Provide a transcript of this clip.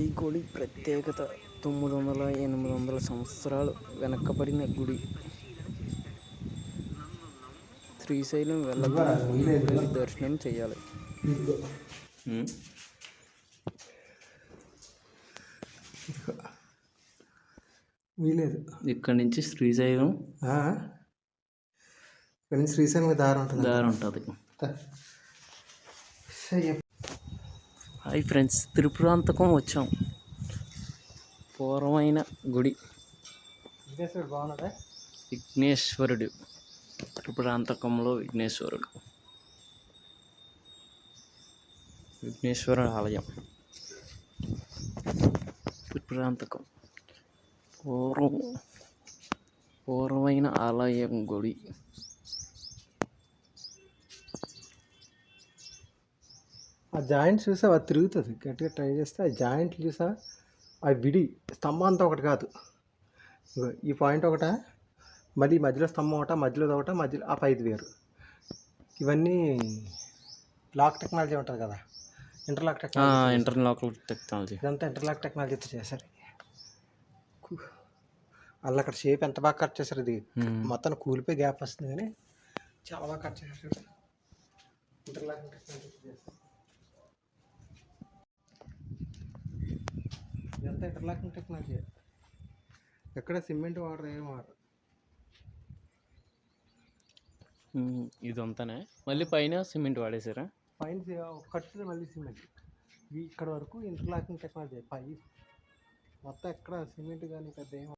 ఈ గుడి ప్రత్యేకత తొమ్మిది వందల ఎనిమిది వందల సంవత్సరాలు వెనకబడిన గుడి శ్రీశైలం వెళ్ళకుండా వెళ్ళి దర్శనం చేయాలి. వీలేదు ఇక్కడి నుంచి శ్రీశైలం ఆ? ఇక్కడ నుంచి శ్రీశైలం దారి ఉంటుంది దారి ఉంటుంది. హాయ్ ఫ్రెండ్స్ త్రిపురాంతకం వచ్చాం. పూర్వమైన గుడి. విఘ్నేశ్వరుడు త్రిపురాంతకంలో విఘ్నేశ్వరుడు. విఘ్నేశ్వరుడు ఆలయం. త్రిపురాంతకం. పూర్వం పూర్వమైన ఆలయం గుడి. ఆ జాయింట్ చూసా అది తిరుగుతుంది. గట్టిగా ట్రై చేస్తే ఆ జాయింట్ చూసా ఆ విడి. స్తంభం అంతా ఒకటి కాదు. ఈ పాయింట్ ఒకట? మళ్ళీ మధ్యలో స్తంభం ఒకట? మధ్యలో ఒకట? మధ్యలో ఆ పైది వేరు. ఇవన్నీ లాక్ టెక్నాలజీ ఉంటుంది కదా? Interlock technology interlocal technology. ఇదంతా ఇంటర్లాక్ టెక్నాలజీతో చేశారు. వాళ్ళు అక్కడ షేప్ ఎంత బాగా కట్ చేశారు ఇది? మొత్తం కూలిపోయి గ్యాప్ వస్తుంది కానీ చాలా బాగా కట్ చేశారు ఇంటర్లాక్ టెక్నాలజీ చేశారు. ఇదంతా ఇంటర్లాకింగ్ టెక్నాలజీ ఎక్కడ సిమెంట్ వాటర్ ఏం వాటర్. ఇదంతానే. మళ్ళీ పైన సిమెంట్ వాడేసారా పైన కట్టుతుంది మళ్ళీ సిమెంట్. ఇక్కడ వరకు ఇంటర్లాకింగ్ టెక్నాలజీ పై. మొత్తం ఎక్కడ సిమెంట్ కానీ పెద్ద ఏం